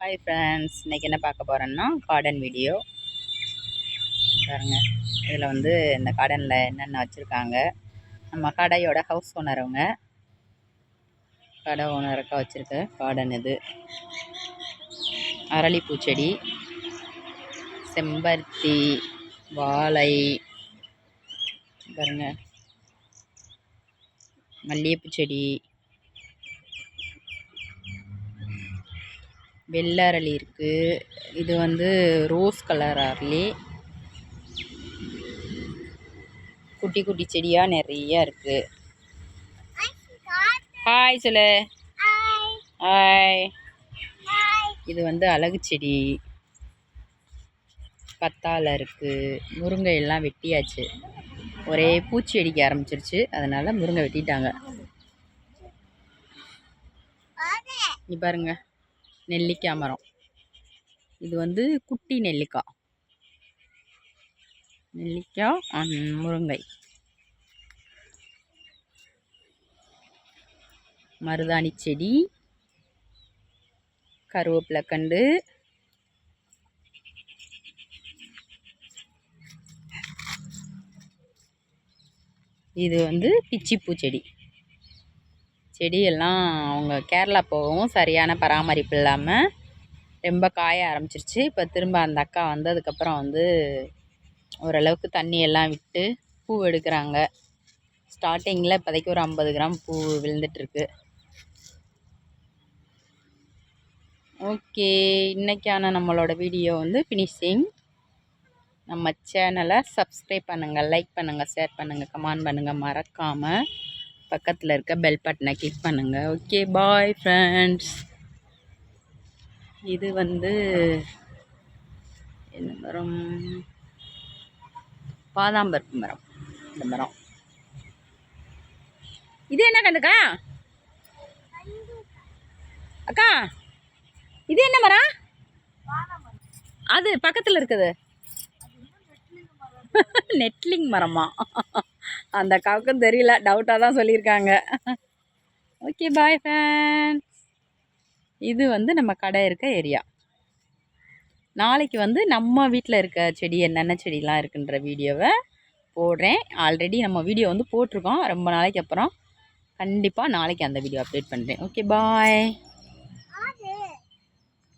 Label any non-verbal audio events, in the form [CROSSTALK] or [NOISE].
Hi friends இன்றைக்கி என்ன பார்க்க போகிறோன்னா கார்டன் வீடியோ பாருங்கள் இதில் வந்து இந்த கார்டனில் என்னென்ன வச்சுருக்காங்க. நம்ம கடையோட ஹவுஸ் ஓனர் அவங்க. கடை ஓனருக்கா வச்சுருக்க கார்டன் இது. அரளிப்பூ செடி செம்பருத்தி வாழை பாருங்கள் மல்லிகைப்பூ செடி வெள்ளை அரளி இருக்குது இது வந்து ரோஸ் கலர் அரளி. குட்டி குட்டி செடியாக நிறைய இருக்குது ஹாய் சொல்லு. ஹாய் இது வந்து அழகு செடி. கத்தாழை இருக்குது முருங்கை எல்லாம் வெட்டியாச்சு. ஒரே பூச்சி அடிக்க ஆரம்பிச்சிருச்சு. அதனால் முருங்கை வெட்டிட்டாங்க. நீ பாருங்க. நெல்லிக்காய் மரம். இது வந்து குட்டி நெல்லிக்காய். நெல்லிக்காய் முருங்கை. மருதாணி செடி. கருவேப்பிலை கண்டு. இது வந்து பிச்சிப்பூ செடி. செடியெல்லாம் அவங்க கேரளா போகவும் சரியான பராமரிப்பு இல்லாமல் ரொம்ப காய ஆரம்பிச்சிருச்சு. இப்போ திரும்ப அந்த அக்கா வந்ததுக்கப்புறம் வந்து ஓரளவுக்கு தண்ணியெல்லாம் விட்டு பூ எடுக்கிறாங்க. ஸ்டார்டிங்கில் இப்போதைக்கு ஒரு ஐம்பது கிராம் பூ விழுந்துட்டுருக்கு. ஓகே இன்றைக்கான நம்மளோட வீடியோ வந்து ஃபினிஷிங் நம்ம சேனலை சப்ஸ்கிரைப் பண்ணுங்கள் லைக் பண்ணுங்கள் ஷேர் பண்ணுங்கள் கமெண்ட் பண்ணுங்கள் மறக்காமல் பக்கத்தில் இருக்க பெல் பட்டனை கிளிக் பண்ணுங்கள் ஓகே பாய் ஃப்ரெண்ட்ஸ் இது வந்து என்ன மரம்? பாதாம்பருப்பு மரம். இந்த மரம். இது என்ன கண்டுக்கா அக்கா? இது என்ன மரம்? அது பக்கத்தில் இருக்குது. [LAUGHS] நெட்லிங் மரமா? [LAUGHS] அந்த அக்காவுக்கும் தெரியல டவுட்டாக தான் சொல்லியிருக்காங்க. ஓகே பாய் ஃபேன்ஸ் இது வந்து நம்ம கடை இருக்க ஏரியா நாளைக்கு வந்து நம்ம வீட்டில் இருக்க செடி என்னென்ன செடிலாம் இருக்குன்ற வீடியோவை போடுறேன். ஆல்ரெடி நம்ம வீடியோ வந்து போட்டிருக்கோம். ரொம்ப நாளைக்கு அப்புறம் கண்டிப்பாக நாளைக்கு அந்த வீடியோ அப்டேட் பண்ணுறேன் ஓகே பாய்